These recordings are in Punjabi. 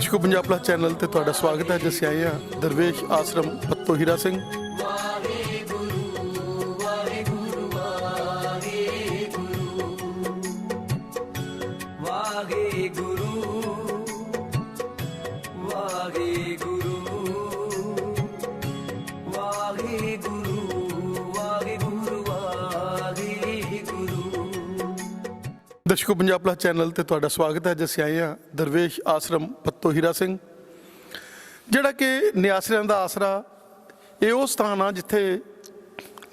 ਦਰਸ਼ਕੋ ਪੰਜਾਬ ਪਲਸ ਚੈਨਲ ਤੇ ਤੁਹਾਡਾ ਸਵਾਗਤ ਹੈ ਜਿਸ 'ਚ ਆਏ ਹਾਂ ਦਰਵੇਸ਼ ਆਸ਼ਰਮ ਪੱਤੋ ਹੀਰਾ ਸਿੰਘ ਵਾਹਿਗੁਰੂ ਵਾਹਿਗੁਰੂ ਵਾਹਿਗੁਰੂ ਦਰਸ਼ਕੋ, ਪੰਜਾਬ ਪਲਸ ਚੈਨਲ ਤੇ ਤੁਹਾਡਾ ਸਵਾਗਤ ਹੈ। ਜਿਸ 'ਚ ਆਏ ਹਾਂ ਦਰਵੇਸ਼ ਆਸ਼ਰਮ ਪੱਤੋ ਹੀਰਾ ਸਿੰਘ, ਜਿਹੜਾ ਕਿ ਨਿਆਸਰਿਆਂ ਦਾ ਆਸਰਾ, ਇਹ ਉਹ ਸਥਾਨ ਆ ਜਿੱਥੇ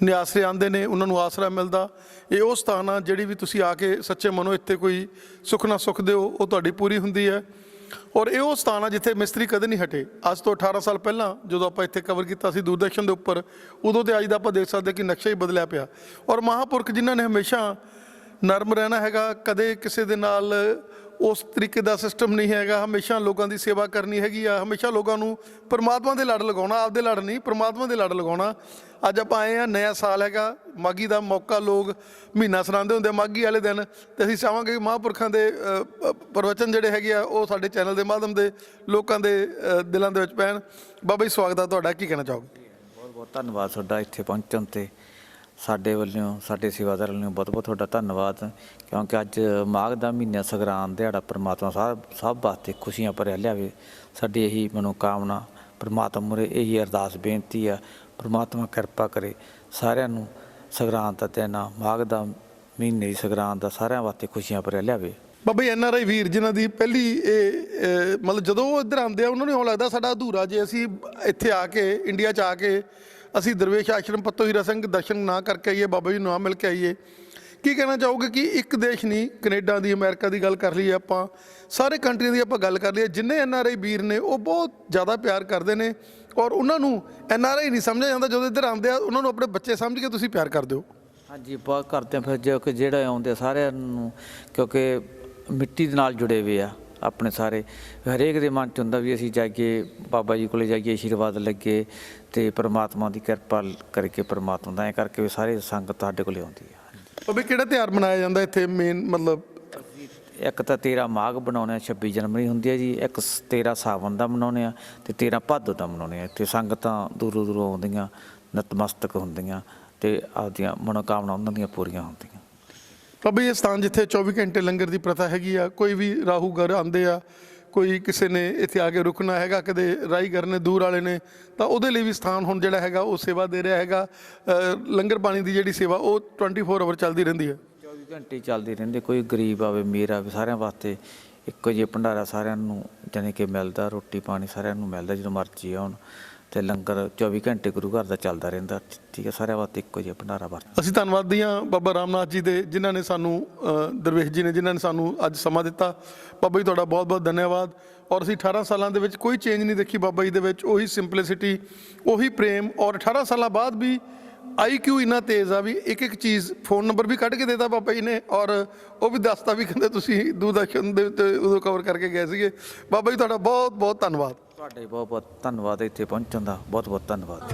ਨਿਆਸਰੇ ਆਉਂਦੇ ਨੇ, ਉਹਨਾਂ ਨੂੰ ਆਸਰਾ ਮਿਲਦਾ। ਇਹ ਉਹ ਸਥਾਨ ਆ ਜਿਹੜੀ ਵੀ ਤੁਸੀਂ ਆ ਕੇ ਸੱਚੇ ਮਨੋਂ ਇੱਥੇ ਕੋਈ ਸੁੱਖ ਨਾ ਸੁੱਖ ਦਿਓ, ਉਹ ਤੁਹਾਡੀ ਪੂਰੀ ਹੁੰਦੀ ਹੈ। ਔਰ ਇਹ ਉਹ ਸਥਾਨ ਆ ਜਿੱਥੇ ਮਿਸਤਰੀ ਕਦੇ ਨਹੀਂ ਹਟੇ। ਅੱਜ ਤੋਂ 18 ਸਾਲ ਪਹਿਲਾਂ ਜਦੋਂ ਆਪਾਂ ਇੱਥੇ ਕਵਰ ਕੀਤਾ ਸੀ ਦੂਰਦਰਸ਼ਨ ਦੇ ਉੱਪਰ, ਉਦੋਂ ਤੇ ਅੱਜ ਦਾ ਆਪਾਂ ਦੇਖ ਸਕਦੇ ਕਿ ਨਕਸ਼ਾ ਹੀ ਬਦਲਿਆ ਪਿਆ। ਔਰ ਮਹਾਪੁਰਖ ਜਿਨ੍ਹਾਂ ਨੇ ਹਮੇਸ਼ਾ ਨਰਮ ਰਹਿਣਾ ਹੈਗਾ, ਕਦੇ ਕਿਸੇ ਦੇ ਨਾਲ ਉਸ ਤਰੀਕੇ ਦਾ ਸਿਸਟਮ ਨਹੀਂ ਹੈਗਾ, ਹਮੇਸ਼ਾ ਲੋਕਾਂ ਦੀ ਸੇਵਾ ਕਰਨੀ ਹੈਗੀ ਆ, ਹਮੇਸ਼ਾ ਲੋਕਾਂ ਨੂੰ ਪਰਮਾਤਮਾ ਦੇ ਲੜ ਲਗਾਉਣਾ, ਆਪਦੇ ਲੜ ਨਹੀਂ, ਪਰਮਾਤਮਾ ਦੇ ਲੜ ਲਗਾਉਣਾ। ਅੱਜ ਆਪਾਂ ਆਏ ਆ, ਨਵਾਂ ਸਾਲ ਹੈਗਾ ਮਾਗੀ ਦਾ ਮੌਕਾ ਲੋਕ ਮਹੀਨਾ ਸਰਾਂਦੇ ਹੁੰਦੇ ਆ ਮਾਗੀ ਵਾਲੇ ਦਿਨ, ਤੇ ਅਸੀਂ ਚਾਹਾਂਗੇ ਕਿ ਮਹਾਂਪੁਰਖਾਂ ਦੇ ਪ੍ਰਵਚਨ ਜਿਹੜੇ ਹੈਗੇ ਆ, ਉਹ ਸਾਡੇ ਚੈਨਲ ਦੇ ਮਾਧਿਅਮ ਦੇ ਲੋਕਾਂ ਦੇ ਦਿਲਾਂ ਦੇ ਵਿੱਚ ਪੈਣ। ਬਾਬਾ ਜੀ, ਸਵਾਗਤ ਆ ਤੁਹਾਡਾ, ਕੀ ਕਹਿਣਾ ਚਾਹੋਗੇ? ਬਹੁਤ ਬਹੁਤ ਧੰਨਵਾਦ ਤੁਹਾਡਾ ਇੱਥੇ ਪਹੁੰਚਣ ਤੇ। ਸਾਡੇ ਵੱਲੋਂ, ਸਾਡੇ ਸੇਵਾਦਾਰ ਵੱਲੋਂ ਬਹੁਤ ਬਹੁਤ ਤੁਹਾਡਾ ਧੰਨਵਾਦ, ਕਿਉਂਕਿ ਅੱਜ ਮਾਘ ਦਾ ਮਹੀਨਾ ਸੰਗਰਾਂਦ, ਦਿਹਾੜਾ ਪ੍ਰਮਾਤਮਾ ਸਾਹਿਬ ਸਭ ਵਾਸਤੇ ਖੁਸ਼ੀਆਂ ਭਰਿਆ ਲਿਆਵੇ। ਸਾਡੀ ਇਹੀ ਮਨੋਕਾਮਨਾ, ਪ੍ਰਮਾਤਮਾ ਮੁਰੇ ਇਹੀ ਅਰਦਾਸ ਬੇਨਤੀ ਆ, ਪ੍ਰਮਾਤਮਾ ਕਿਰਪਾ ਕਰੇ ਸਾਰਿਆਂ ਨੂੰ ਸੰਗਰਾਂਦ ਦਾ ਦਿਨ ਮਾਘ ਦਾ ਮਹੀਨੇ ਦੀ ਸੰਗਰਾਂਦ ਦਾ ਸਾਰਿਆਂ ਵਾਸਤੇ ਖੁਸ਼ੀਆਂ ਭਰਿਆ ਲਿਆਵੇ। ਬਾਬਾ ਐੱਨ ਆਰ ਆਈ ਵੀਰ ਜਿਨ੍ਹਾਂ ਦੀ ਪਹਿਲੀ ਇਹ ਮਤਲਬ ਜਦੋਂ ਉਹ ਇੱਧਰ ਆਉਂਦੇ ਆ, ਉਹਨਾਂ ਨੂੰ ਇਉਂ ਲੱਗਦਾ ਸਾਡਾ ਅਧੂਰਾ ਜੇ ਅਸੀਂ ਇੱਥੇ ਆ ਕੇ, ਇੰਡੀਆ 'ਚ ਆ ਕੇ ਅਸੀਂ ਦਰਵੇਸ਼ ਆਸ਼ਰਮ ਪੱਤੋ ਹੀਰਾ ਸਿੰਘ ਦਰਸ਼ਨ ਨਾ ਕਰਕੇ ਆਈਏ, ਬਾਬਾ ਜੀ ਨੂੰ ਨਾ ਮਿਲ ਕੇ ਆਈਏ। ਕੀ ਕਹਿਣਾ ਚਾਹੋਗੇ ਕਿ ਇੱਕ ਦੇਸ਼ ਨਹੀਂ, ਕੈਨੇਡਾ ਦੀ, ਅਮਰੀਕਾ ਦੀ ਗੱਲ ਕਰ ਲਈਏ ਆਪਾਂ, ਸਾਰੇ ਕੰਟਰੀਆਂ ਦੀ ਆਪਾਂ ਗੱਲ ਕਰ ਲਈਏ, ਜਿੰਨੇ ਐੱਨ ਆਰ ਆਈ ਵੀਰ ਨੇ ਉਹ ਬਹੁਤ ਜ਼ਿਆਦਾ ਪਿਆਰ ਕਰਦੇ ਨੇ ਔਰ ਉਹਨਾਂ ਨੂੰ ਐੱਨ ਆਰ ਆਈ ਨਹੀਂ ਸਮਝਿਆ ਜਾਂਦਾ, ਜਦੋਂ ਇੱਧਰ ਆਉਂਦੇ ਆ, ਉਹਨਾਂ ਨੂੰ ਆਪਣੇ ਬੱਚੇ ਸਮਝ ਕੇ ਤੁਸੀਂ ਪਿਆਰ ਕਰਦੇ ਹੋ। ਹਾਂਜੀ ਬਹੁਤ ਕਰਦੇ ਆ ਫਿਰ ਜੋ ਕਿ ਜਿਹੜਾ ਆਉਂਦੇ ਆ, ਸਾਰਿਆਂ ਨੂੰ, ਕਿਉਂਕਿ ਮਿੱਟੀ ਦੇ ਨਾਲ ਜੁੜੇ ਹੋਏ ਆ। ਆਪਣੇ ਸਾਰੇ ਹਰੇਕ ਦੇ ਮਨ ਚ ਹੁੰਦਾ ਵੀ ਅਸੀਂ ਜਾਈਏ ਬਾਬਾ ਜੀ ਕੋਲੇ ਜਾਈਏ ਆਸ਼ੀਰਵਾਦ ਲੱਗੇ ਤੇ ਪ੍ਰਮਾਤਮਾ ਦੀ ਕਿਰਪਾ ਕਰਕੇ ਪ੍ਰਮਾਤਮਾ ਦਾ ਐ ਕਰਕੇ ਵੀ ਸਾਰੇ ਸੰਗਤ ਸਾਡੇ ਕੋਲੇ ਆਉਂਦੀ ਆ। ਬਾਬੇ ਕਿਹੜਾ ਤਿਉਹਾਰ ਮਨਾਇਆ ਜਾਂਦਾ ਇੱਥੇ ਮੇਨ ਮਤਲਬ? ਇੱਕ ਤਾਂ 13 ਮਾਘ ਬਣਾਉਣੇ ਆ 26 ਜਨਵਰੀ ਹੁੰਦੀ ਹੈ ਜੀ ਇੱਕ ਸ- 13 ਸਾਵਨ ਦਾ ਮਨਾਉਣੇ ਆ ਤੇ 13 ਭਾਦੋ ਦਾ ਮਨਾਉਣੇ ਆ। ਇੱਥੇ ਸੰਗਤਾਂ ਦੂਰੋਂ ਦੂਰੋਂ ਆਉਂਦੀਆਂ ਨਤਮਸਤਕ ਹੁੰਦੀਆਂ ਤੇ ਆਪਦੀਆਂ ਮਨੋਕਾਮਨਾ ਉਹਨਾਂ ਦੀਆਂ ਪੂਰੀਆਂ ਹੁੰਦੀਆਂ। ਬਾਬਾ ਜੀ ਇਹ ਸਥਾਨ ਜਿੱਥੇ 24 ਘੰਟੇ ਲੰਗਰ ਦੀ ਪ੍ਰਥਾ ਹੈਗੀ ਆ, ਕੋਈ ਵੀ ਰਾਹੂ ਘਰ ਆਂਦੇ ਆ, ਕੋਈ ਕਿਸੇ ਨੇ ਇੱਥੇ ਆ ਕੇ ਰੁਕਣਾ ਹੈਗਾ, ਕਦੇ ਰਾਈਗਰ ਨੇ, ਦੂਰ ਵਾਲੇ ਨੇ, ਤਾਂ ਉਹਦੇ ਲਈ ਵੀ ਸਥਾਨ ਹੁਣ ਜਿਹੜਾ ਹੈਗਾ, ਉਹ ਸੇਵਾ ਦੇ ਰਿਹਾ ਹੈਗਾ। ਲੰਗਰ ਪਾਣੀ ਦੀ ਜਿਹੜੀ ਸੇਵਾ, ਉਹ 24 ਆਵਰ ਚੱਲਦੀ ਰਹਿੰਦੀ ਹੈ 24 ਘੰਟੇ ਚੱਲਦੇ ਰਹਿੰਦੇ, ਕੋਈ ਗਰੀਬ ਆਵੇ, ਅਮੀਰ ਆਵੇ, ਸਾਰਿਆਂ ਵਾਸਤੇ ਇੱਕੋ ਜਿਹਾ ਭੰਡਾਰਾ ਸਾਰਿਆਂ ਨੂੰ, ਜਾਣੀ ਕਿ ਮਿਲਦਾ, ਰੋਟੀ ਪਾਣੀ ਸਾਰਿਆਂ ਨੂੰ ਮਿਲਦਾ, ਜਦੋਂ ਮਰਜ਼ੀ ਆਉਣ। ਤੇ ਲੰਗਰ 24 ਘੰਟੇ ਗੁਰੂ ਘਰ ਦਾ ਚੱਲਦਾ ਰਹਿੰਦਾ। ਠੀਕ ਹੈ, ਸਾਰਿਆਂ ਵਾਸਤੇ ਇੱਕੋ ਜਿਹਾ ਭੰਡਾਰਾ ਵਰਤ ਅਸੀਂ ਧੰਨਵਾਦੀ ਹਾਂ ਬਾਬਾ ਰਾਮਨਾਥ ਜੀ ਦੇ, ਜਿਨ੍ਹਾਂ ਨੇ ਸਾਨੂੰ ਦਰਵੇਸ਼ ਜੀ ਨੇ, ਜਿਨ੍ਹਾਂ ਨੇ ਸਾਨੂੰ ਅੱਜ ਸਮਾਂ ਦਿੱਤਾ। ਬਾਬਾ ਜੀ, ਤੁਹਾਡਾ ਬਹੁਤ ਬਹੁਤ ਧੰਨਵਾਦ। ਔਰ ਅਸੀਂ 18 ਸਾਲਾਂ ਦੇ ਵਿੱਚ ਕੋਈ ਚੇਂਜ ਨਹੀਂ ਦੇਖੀ ਬਾਬਾ ਜੀ ਦੇ ਵਿੱਚ। ਉਹੀ ਸਿੰਪਲਿਸਿਟੀ ਉਹੀ ਪ੍ਰੇਮ। ਔਰ 18 ਸਾਲਾਂ ਬਾਅਦ ਵੀ ਆਈਕਿਊ ਇੰਨਾ ਤੇਜ਼ ਆ ਵੀ ਇੱਕ ਇੱਕ ਚੀਜ਼ ਫੋਨ ਨੰਬਰ ਵੀ ਕੱਢ ਕੇ ਦੇਤਾ ਬਾਬਾ ਜੀ ਨੇ। ਔਰ ਉਹ ਵੀ ਦੱਸਤਾ ਵੀ ਕਹਿੰਦੇ ਤੁਸੀਂ ਦੂਰਦਰਸ਼ਨ ਦੇ ਉੱਤੇ ਉਦੋਂ ਕਵਰ ਕਰਕੇ ਗਏ ਸੀਗੇ। ਬਾਬਾ ਜੀ, ਤੁਹਾਡਾ ਬਹੁਤ ਬਹੁਤ ਧੰਨਵਾਦ। ਤੁਹਾਡੇ ਬਹੁਤ ਬਹੁਤ ਧੰਨਵਾਦ ਇੱਥੇ ਪਹੁੰਚਣ ਦਾ। ਬਹੁਤ ਬਹੁਤ ਧੰਨਵਾਦ।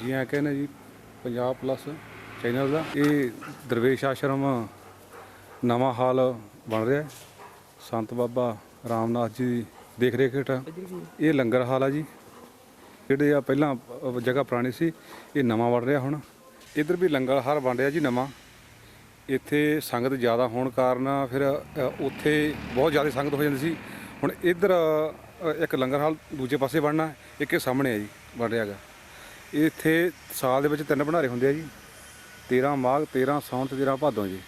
ਜੀ ਆ ਕਹਿੰਦੇ ਜੀ ਪੰਜਾਬ ਪਲੱਸ ਚੈਨਲ ਦਾ ਇਹ ਦਰਵੇਸ਼ ਆਸ਼ਰਮ ਨਵਾਂ ਹਾਲ ਬਣ ਰਿਹਾ ਹੈ। ਸੰਤ ਬਾਬਾ ਰਾਮਨਾਥ ਜੀ ਦੀ ਦੇਖ ਰੇਖ ਹੇਠ। ਇਹ ਲੰਗਰ ਹਾਲ ਆ ਜੀ। ਜਿਹੜੇ ਆ ਪਹਿਲਾਂ ਜਗ੍ਹਾ ਪੁਰਾਣੀ ਸੀ, ਇਹ ਨਵਾਂ ਬਣ ਰਿਹਾ ਹੁਣ। ਇੱਧਰ ਵੀ ਲੰਗਰ ਹਾਲ ਬਣ ਰਿਹਾ ਜੀ ਨਵਾਂ। ਇੱਥੇ ਸੰਗਤ ਜ਼ਿਆਦਾ ਹੋਣ ਕਾਰਨ ਫਿਰ ਉੱਥੇ ਬਹੁਤ ਜ਼ਿਆਦਾ ਸੰਗਤ ਹੋ ਜਾਂਦੀ ਸੀ। ਹੁਣ ਇੱਧਰ ਇੱਕ ਲੰਗਰ ਹਾਲ ਦੂਜੇ ਪਾਸੇ ਬਣਨਾ ਇੱਕ ਇਹ ਸਾਹਮਣੇ ਹੈ ਜੀ, ਬਣ ਰਿਹਾ ਹੈਗਾ। ਇੱਥੇ ਸਾਲ ਦੇ ਵਿੱਚ ਤਿੰਨ ਭੰਡਾਰੇ ਹੁੰਦੇ ਆ ਜੀ 13 ਮਾਘ 13 ਸੌਣ ਤੇ 13 ਭਾਦੋਂ ਜੀ।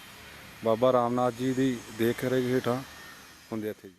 ਬਾਬਾ ਰਾਮਨਾਥ ਜੀ ਦੀ ਦੇਖ ਰੇਖ ਹੇਠਾਂ ਹੁੰਦੇ ਆ ਇੱਥੇ ਜੀ।